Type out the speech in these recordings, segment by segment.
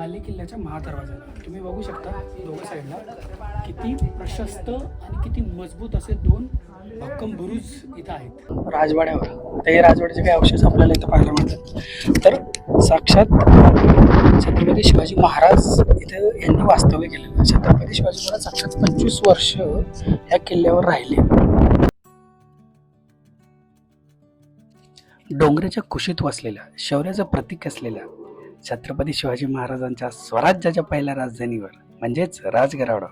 बाले किल्ल्याच्या महादरवाजाला. तुम्ही बघू शकता दोघं साईडला किती प्रशस्त आणि किती मजबूत असे दोन भक्कम बुरुज इथं आहेत. राजवाड्यावर. आता हे राजवाड्याचे काही अवशेष आपल्याला इथं पाहायला मिळतात. तर साक्षात छत्रपती शिवाजी महाराज इथं यांनी वास्तव्य केलेलं छत्रपती शिवाजी महाराज साक्षात पंचवीस वर्ष या किल्ल्यावर राहिले. डोंगराच्या कुशीत वसलेल्या शौर्याचं प्रतीक असलेल्या छत्रपती शिवाजी महाराजांच्या स्वराज्याच्या पहिल्या राजधानीवर म्हणजेच राजगडावर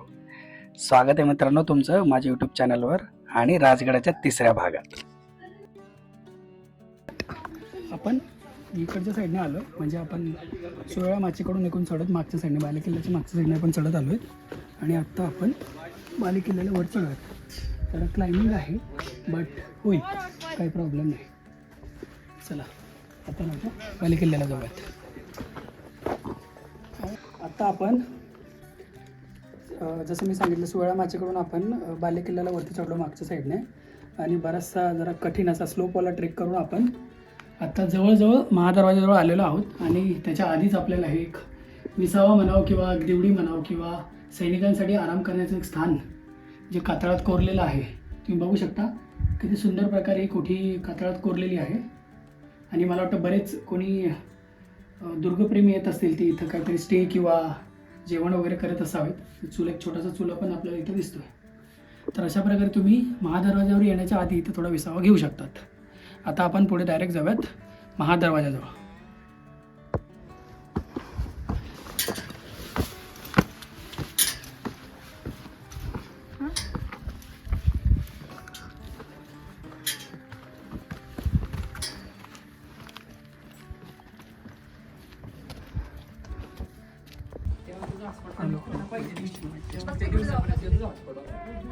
स्वागत आहे मित्रांनो तुमचं माझ्या यूट्यूब चॅनलवर आणि राजगडाच्या तिसऱ्या भागात. आपण इकडच्या साईडने आलो म्हणजे आपण सोळा माचीकडून एकूण चढत मागच्या साईडने बाले किल्ल्याच्या मागच्या साईडने आपण चढत आलो आहे आणि आत्ता आपण बाले किल्ल्याला वर चढत त्याला क्लाइम्बिंग आहे बट होईल. काही प्रॉब्लेम नाही. चला आता बाले किल्ल्याला जाऊयात. आत्ता आपण जसं मी सांगितलं सोळा माचेकडून आपण बालेकिल्ल्याला वरती चढलो मागच्या साईडने. आणि बराचसा जरा कठीण असा स्लोपवाला ट्रेक करून आपण आत्ता जवळजवळ महादरवाजाजवळ आलेलो आहोत. आणि त्याच्या आधीच आपल्याला हे एक विसावा म्हणावं किंवा देवडी म्हणावं किंवा सैनिकांसाठी आराम करण्याचं एक स्थान जे कातळात कोरलेलं आहे तुम्ही बघू शकता. किती सुंदर प्रकारे ही कोठी कातळात कोरलेली आहे. आणि मला वाटतं बरेच कोणी दुर्गप्रेमी येत असतील ते इथं काहीतरी स्टे किंवा जेवण वगैरे करत असावेत. चूल एक छोटासा चुला पण आपल्याला इथं दिसतोय. तर अशा प्रकारे तुम्ही महादरवाजावर येण्याच्या आधी इथं थोडा विसावा घेऊ शकतात. आता आपण पुढे डायरेक्ट जाऊयात महादरवाजाजवळ.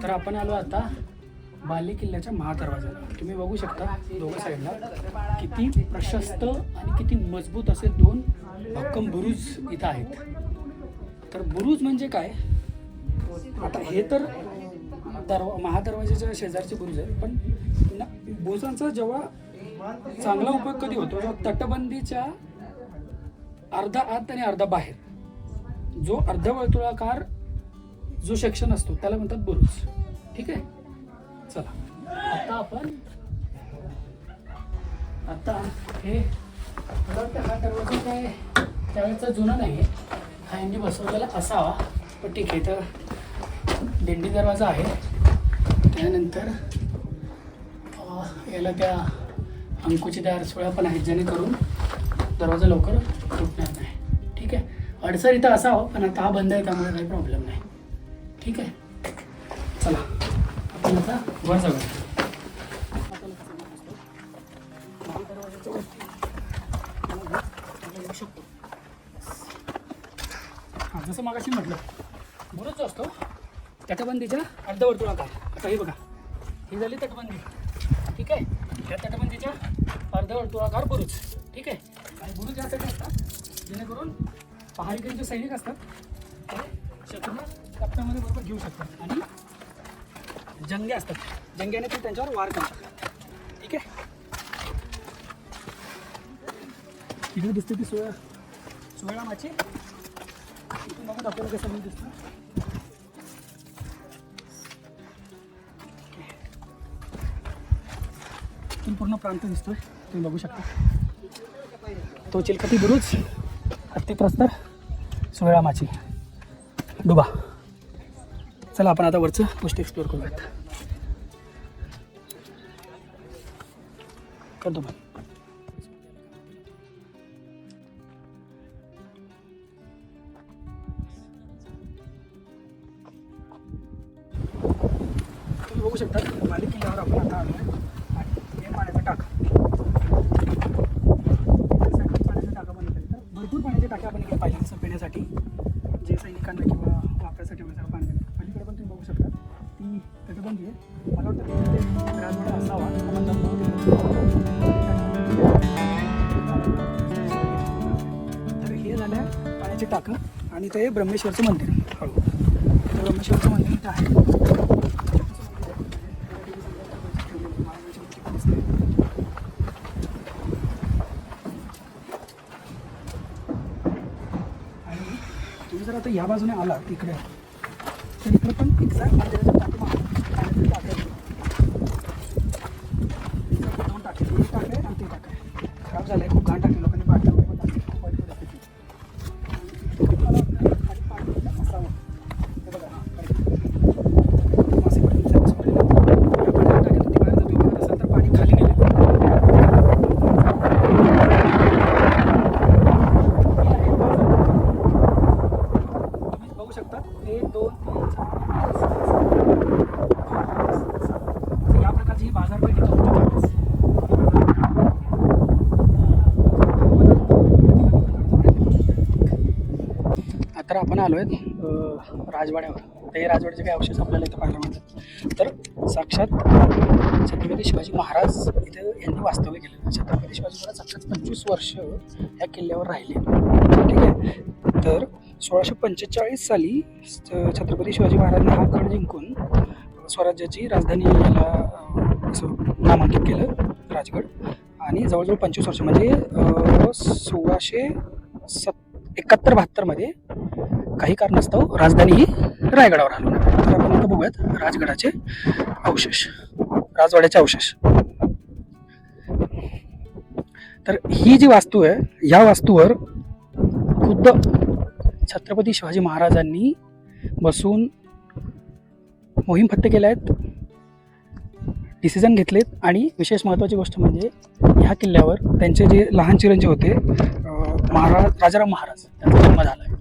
तर आपण आलो आता बाले किल्ल्याच्या महादरवाजाला. तुम्ही बघू शकता दोघं साईडला किती प्रशस्त आणि किती मजबूत असे दोन भक्कम बुरुज इथं आहेत. तर बुरुज म्हणजे काय? आता हे तर दरवा महादरवाजाच्या शेजारचे बुरुज आहेत पण ना बुरुजांचा जेव्हा चांगला उपयोग कधी होतो? तेव्हा तटबंदीच्या अर्धा आत आणि अर्धा बाहेर. जो अर्धवर्तुळाकार जो सेक्शन असतो त्याला म्हणतात बुरुज. ठीक आहे? चला. आता आपण आता हे मला वाटतं हा दरवाजा काय? त्यावेळेचा जुना नाही आहे हा यांनी बसवलेला असावा. पण ठीक आहे तर दिंडी दरवाजा आहे. त्यानंतर याला त्या अंकुची त्या अडसोळ्या पण आहेत जेणेकरून दरवाजा लवकर तुटणार नाही. अडसर इथं असावं पण आता हा बंद आहे त्यामुळे काही प्रॉब्लेम नाही. ठीक आहे? चला. आपण आता वर जाऊया. आपण हां जसं मागाशी म्हटलं बरोच असतो तटबंदीच्या अर्धवर्तुळाकार. आता हे बघा ही झाली तटबंदी. ठीक आहे? त्या तटबंदीच्या अर्धवर्तुळाकार बुरुज. ठीक आहे? आणि बुरुज यासाठी असतात जेणेकरून पहाडीकडे जे सैनिक असतात, ते शत्रूला आणि जंगे असतात. जंग्याने वार करतात ठीक आहे? तिकडे दिसते ती सोळा सोळा माची. इथून बघत आपल्याला कसं दिसतं. पूर्ण प्रांत दिसतोय. तुम्ही बघू शकता. तो चिलकती बुरुज हत्ती सोळा माची. डुबा. चला आपण आता वरचं गोष्ट एक्सप्लोअर करूयात. करतो पण. ती मला वाटतं तिथे राजवाडा असावा. आपण तर हे झालं पाण्याची टाकं आणि ते ब्रह्मेश्वरचं मंदिर. हळू ते ब्रह्मेश्वरचं मंदिर इथं आहे. जर आता या बाजूने आला इकडे तर इकडे पण एक्झॅक्ट दोन टाके ही टाक आणि ते टाकाय खराब झालंय खूप घाण टाकली. लोक आलो आहेत राजवाड्यावर. तर हे राजवाड्याचे काही अवशेष आपल्याला इथं पाहायला मिळतात. तर साक्षात छत्रपती शिवाजी महाराज इथं यांनी वास्तव्य केलेलं छत्रपती शिवाजी महाराज साक्षात पंचवीस वर्ष या किल्ल्यावर राहिले. ठीक आहे? तर सोळाशे पंचेचाळीस साली छत्रपती शिवाजी महाराजांनी हा गड जिंकून स्वराज्याची राजधानी याला नामांकित केलं राजगड. आणि जवळजवळ पंचवीस वर्ष म्हणजे सोळाशे सत एकाहत्तर बहात्तरमध्ये काही कारणास्तव राजधानी ही रायगडावर हलवण्यात आली. तर आपण आता बघूयात राजगडाचे अवशेष. राजवाड्याचे अवशेष. तर ही जी वास्तू आहे या वास्तूवर खुद्द छत्रपती शिवाजी महाराजांनी बसून मोहीम फत्ते केल्या आहेत डिसिजन घेतलेत आणि विशेष महत्त्वाची गोष्ट म्हणजे ह्या किल्ल्यावर त्यांचे जे लहान चिरंजीव होते महाराज राजाराम महाराज त्यांचा जन्म झाला आहे.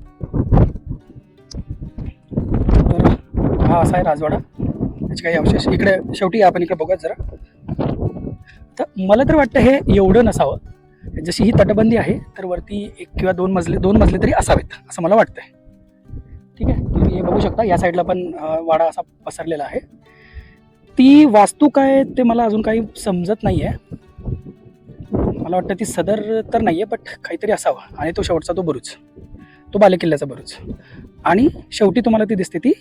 हा असा आहे राजवाडा. त्याचे काही अवशेष. इकडे शेवटी आपण इकडे बघूयात जरा. तर मला तर वाटतं हे एवढं नसावं. जशी ही तटबंदी आहे तर वरती एक किंवा दोन मजले दोन मजले तरी असावेत असं मला वाटतंय. ठीक आहे? तुम्ही हे बघू शकता. या साईडला पण वाडा असा पसरलेला आहे. ती वास्तू काय ते मला अजून काही समजत नाही आहे मला वाटतं ती सदर तर नाही आहे बट काहीतरी असावा. आणि तो शेवटचा तो बरूच तो बालेकिल्ल्याचा बरूच आणि शेवटी तुम्हाला ती दिसते ती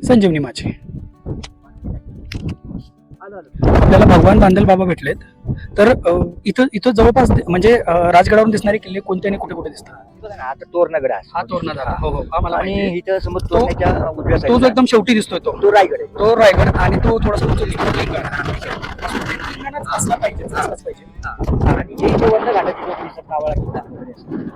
संजीवनी माची. आपल्याला भगवान बांधल बाबा भेटलेत. तर इथं इथं जवळपास म्हणजे राजगडावरून दिसणारे किल्ले कोणते आणि कुठे कुठे दिसतात आता तोरणगड हा तोरणा हो हो. मला आणि. इथं समोर तोरण्याच्या उजव्या तो जो एकदम शेवटी दिसतोय तो. तो रायगड तो रायगड आणि तो थोडासा असला पाहिजे. वर्ण कावळा किल्ला.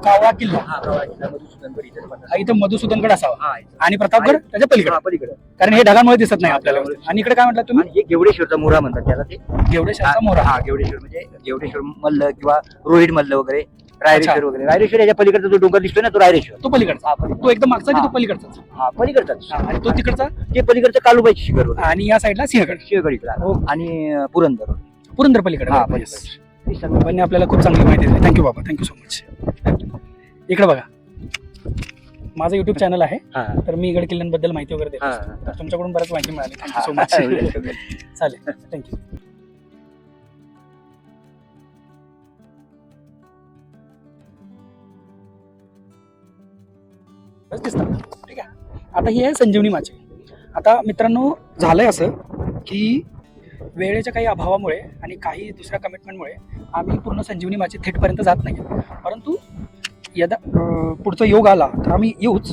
कावळा किल्ला? हा कावळा किल्ला मधुसूदनगड इथे हा इथं मधुसूदनगड असावा. हा इथे. आणि प्रतापगड त्याच्या पलीकडे. हा, पलीकडे. कारण हे ढगांमुळे दिसत नाही आपल्याला. आणि इकडे काय म्हटलं तुम्ही? आणि हे गेवडेश्वरचा मोरा म्हणतात त्याला ते. घेवडेश्वरचा मोरा. हा गेवडेश्वर म्हणजे गेवडेश्वर मल्ल किंवा रोहित मल्ल वगैरे रायरेश्वर अच्छा. वगैरे. रायरेश्वर याच्या पलीकडचा जो डोंगर दिसतोय ना तो रायरेश्वर. तो पलीकडचा. पलीकडचा. तो एकदम मागचा की तो हा. पलीकडचाच? हा पलीकडचाच. हा, आणि तो तिकडचा? ते पलीकडचं कालुबाईची शिखर वगैरे. आणि या साईडला सिंहगड. शिवगड इकडं. आणि अं, पुरंदर. पुरंदर पलीकडे. हा. पलीकडे बाबांनी आपल्याला खूप चांगली माहिती दिली. थँक्यू बाबा. थँक्यू सो मच इकडे बघा. माझं युट्यूब चॅनल आहे. तर मी गड किल्ल्यांबद्दल माहिती वगैरे देतो. तर तुमच्याकडून बऱ्याच माहिती मिळाली. Thank you so. मच चालेल. थँक्यू दिसतात ठीक आहे. आता ही आहे संजीवनी माची. आता मित्रांनो झालंय असं की वेळेच्या काही अभावामुळे आणि काही दुसऱ्या कमिटमेंटमुळे आम्ही पूर्ण संजीवनी माची थेटपर्यंत जात नाही परंतु यदा पुढचा योग आला तर आम्ही येऊच.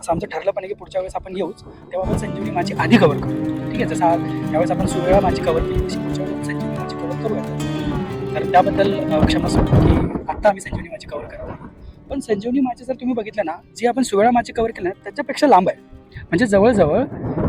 असं आमचं ठरलं पण आहे की पुढच्या वेळेस आपण येऊच. तेव्हा आपण संजीवनी माची आधी कव्हर करू ठीक आहे जसं त्यावेळेस आपण सुवेळा माची कव्हर केली तशी पुढच्या वेळेस संजीवनी माची कव्हर करूया. तर त्याबद्दल अं, क्षमस्व की आत्ता आम्ही संजीवनी माची कव्हर करत पण संजीवनी माची जर तुम्ही बघितलं ना जी आपण सुवेळा माची कव्हर केली ना त्याच्यापेक्षा लांब आहे. म्हणजे जवळजवळ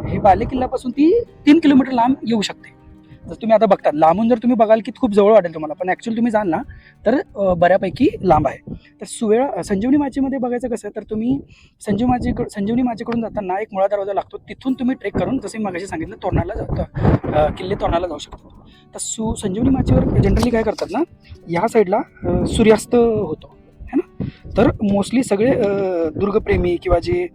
हे बालेकिल्ल्यापासून ती तीन किलोमीटर लांब येऊ शकते. जर तुम्ही आता बघता लांबून जर तुम्ही बघाल की खूप जवळ वाटेल तुम्हाला पण ॲक्च्युअली तुम्ही जाल ना तर बऱ्यापैकी लांब आहे. तर सुवेळा संजीवनी माचीमध्ये बघायचं कसं तर तुम्ही संजीव माची संजीवनी माचीकडून जाताना एक मुळा दरवाजा लागतो तिथून तुम्ही ट्रेक करून जसे मी सांगितलं तोरणाला जातो किल्ले तोरणाला जाऊ शकतो. तर सु संजीवनी माचीवर जनरली काय करतात ना या साईडला सूर्यास्त होतो है ना? तर मोस्टली सगळे दुर्गप्रेमी किंवा जे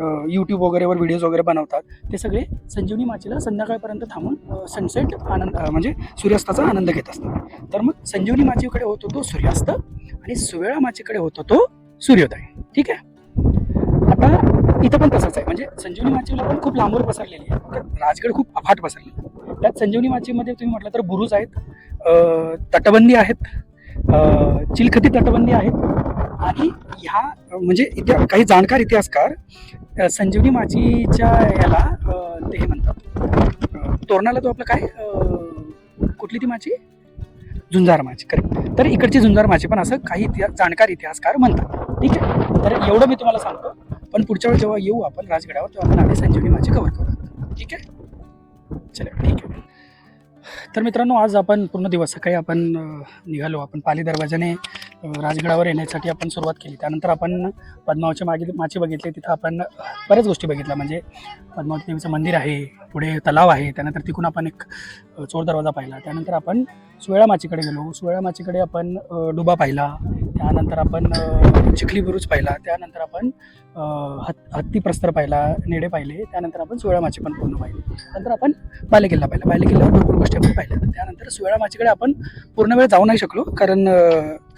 यूट्यूब वगैरेवर व्हिडिओज वगैरे बनवतात. ते सगळे संजीवनी माचीला संध्याकाळपर्यंत थांबून सनसेट आनंद म्हणजे सूर्यास्ताचा आनंद घेत असतात. तर मग संजीवनी माचीकडे होतो तो सूर्यास्त आणि सुवेळा माचीकडे होतो तो सूर्योदय. ठीक आहे? आता इथं पण तसंच आहे. म्हणजे संजीवनी माचीला पण खूप लांबवर पसरलेली आहे. तर राजगड खूप अफाट पसरलेला आहे. त्यात संजीवनी माचीमध्ये तुम्ही म्हटलं तर बुरुज आहेत तटबंदी आहेत चिलखती तटबंदी आहेत आणि ह्या म्हणजे इतिहा काही जाणकार इतिहासकार संजीवनी माझीच्या याला ते हे म्हणतात. तोरणाला तो आपलं काय कुठली ती माझी? झुंजार माझी करेक्ट तर इकडची झुंजार माझी पण असं काही इतिहास जाणकार इतिहासकार म्हणतात. ठीक आहे? तर एवढं मी तुम्हाला सांगतो. पण पुढच्या वेळी जेव्हा येऊ आपण राजगडावर तेव्हा आपण आधी संजीवनी माझी कव्हर करू. ठीक आहे? चला ठीक आहे. तर मित्रांनो आज आपण पूर्ण दिवस सकाळी आपण निघालो. आपण पाली दरवाजाने राजगडावर येण्यासाठी आपण सुरुवात केली. त्यानंतर आपण पद्मावच्या मागे माची बघितली तिथं आपण बऱ्याच गोष्टी बघितल्या. म्हणजे पद्मावती देवीचं मंदिर आहे पुढे तलाव आहे त्यानंतर तिकून आपण एक चोर दरवाजा पाहिला. त्यानंतर आपण सुवेळा माचीकडे गेलो. सुवेळा माचीकडे आपण डुबा पाहिला. त्यानंतर आपण चिखली बुरुज पाहिला त्यानंतर आपण हत् हत्ती प्रस्तर पाहिला नेडे पाहिले त्यानंतर आपण सुवेळा पण पूर्ण पाहिली. नंतर आपण बालेकिल्ला पाहिला. बालेकिल्ल्यावर भरपूर गोष्टी आपण पाहिल्या. त्यानंतर सुवेळा आपण पूर्ण वेळ जाऊ नाही शकलो कारण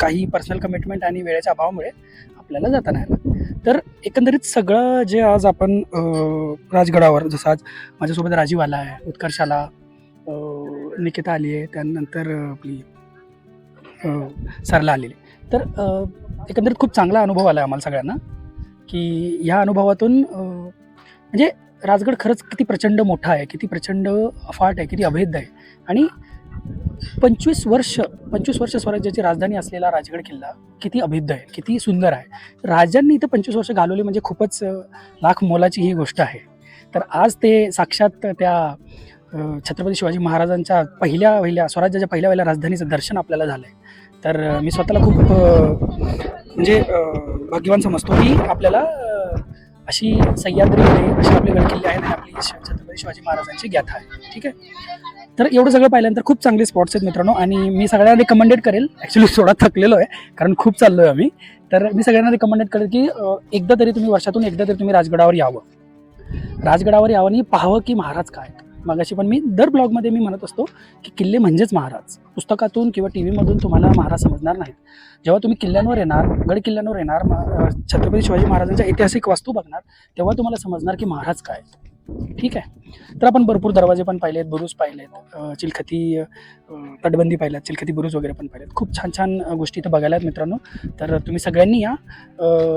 काही पर्सनल कमिटमेंट आणि वेळेच्या अभावामुळे आपल्याला जाता नाही आलं. तर एकंदरीत सगळं जे आज आपण राजगडावर जसं आज माझ्यासोबत राजीव आला आहे उत्कर्षाला निकिता आली आहे त्यानंतर आपली सरला आलेली. तर एकंदरीत खूप चांगला अनुभव आला आम्हाला सगळ्यांना की ह्या अनुभवातून म्हणजे राजगड खरंच किती प्रचंड मोठा आहे किती प्रचंड अफाट आहे किती अभेद्य आहे. आणि पंचवीस वर्ष पंचवीस वर्ष स्वराज्याची राजधानी असलेला राजगड किल्ला किती अभेद्य आहे किती सुंदर आहे. राजांनी इथं पंचवीस वर्ष घालवली म्हणजे खूपच लाख मोलाची ही गोष्ट आहे. तर आज ते साक्षात त्या छत्रपती शिवाजी महाराजांच्या पहिल्या पहिल्या स्वराज्याच्या पहिल्या पहिल्या राजधानीचं दर्शन आपल्याला झालं आहे तर मी स्वतःला खूप म्हणजे भाग्यवान समजतो की आपल्याला अशी सह्याद्री आहे अशी आपले गडकिल्ले आहेत आणि आपली छत्रपती शिवाजी महाराजांची गाथा आहे. ठीक आहे? तर एवढं सगळं पाहिल्यानंतर खूप चांगले स्पॉट्स आहेत मित्रांनो आणि मी सगळ्यांना रिकमेंडेड करेल. ॲक्च्युली थोडा थकलेलो आहे कारण खूप चाललो आहे आम्ही. तर मी सगळ्यांना रिकमेंडेड करेल की एकदा तरी तुम्ही वर्षातून एकदा तरी तुम्ही राजगडावर यावं. राजगडावर यावं आणि पाहावं की महाराज काय आहेत. मागाशी पण मी दर ब्लॉगमध्ये मी म्हणत असतो की किल्ले म्हणजेच महाराज पुस्तकातून किंवा टी व्हीमधून तुम्हाला महाराज समजणार नाहीत जेव्हा तुम्ही किल्ल्यांवर येणार गड किल्ल्यांवर येणार छत्रपती शिवाजी महाराजांच्या ऐतिहासिक वास्तू बघणार तेव्हा तुम्हाला समजणार की महाराज काय आहेत. ठीक आहे. तर आपण भरपूर दरवाजे पण पाहिलेत बुरुज पाहिलेत आहेत चिलखती तटबंदी पाहिल्यात चिलखती बुरुज वगैरे पण पाहिलेत. खूप छान छान गोष्टी इथं बघायला आहेत मित्रांनो. तर तुम्ही सगळ्यांनी या.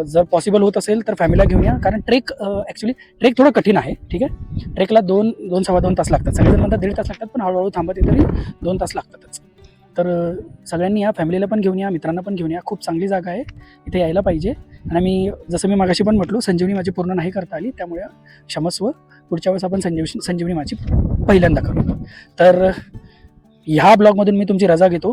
जर पॉसिबल होत असेल तर फॅमिलीला घेऊन या. कारण ट्रेक ॲक्च्युली ट्रेक थोडं कठीण आहे. ठीक आहे? ट्रेकला दोन दोन सव्वा दोन तास लागतात. सगळेजण म्हणतात दीड तास लागतात पण हळूहळू थांबत तरी दोन तास लागतातच. तर सगळ्यांनी या. फॅमिलीला पण घेऊन या. मित्रांना पण घेऊन या. खूप चांगली जागा आहे. इथे यायला पाहिजे. आणि मी जसं मी मागाशी पण म्हटलो संजीवनी माझी पूर्ण नाही करता आली. त्यामुळे क्षमस्व पुढच्या वेळेस आपण संजीव संजीवनी माझी पहिल्यांदा करू. तर ह्या ब्लॉगमधून मी तुमची रजा घेतो.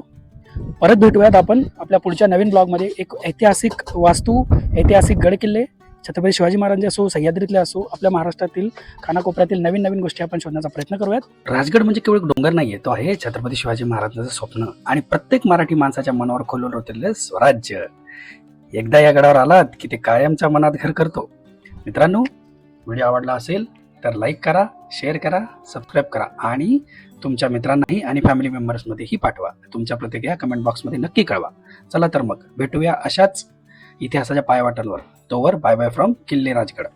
परत भेटूयात आपण आपल्या पुढच्या नवीन ब्लॉगमध्ये. एक ऐतिहासिक वास्तू ऐतिहासिक गडकिल्ले छत्रपती शिवाजी महाराजांचे असो सह्याद्रीतले असो आपल्या महाराष्ट्रातील कानाकोपऱ्यातील नवीन नवीन गोष्टी आपण शोधण्याचा प्रयत्न करूयात. राजगड म्हणजे केवळ डोंगर डोंगर नाहीये तो आहे छत्रपती शिवाजी महाराजांचं स्वप्न. आणि प्रत्येक मराठी माणसाच्या मनावर खोलून रोतलेलं स्वराज्य. एकदा या गडावर आलात की ते कायमच्या मनात घर करतो. मित्रांनो व्हिडिओ आवडला असेल तर लाईक करा शेअर करा सबस्क्राईब करा आणि तुमच्या मित्रांनाही आणि फॅमिली मेंबर्समध्येही पाठवा. तुमच्या प्रतिक्रिया कमेंट बॉक्समध्ये नक्की कळवा. चला तर मग भेटूया अशाच इतिहासाच्या पायवाटांवर तोवर बाय बाय फ्रॉम किल्ले राजगड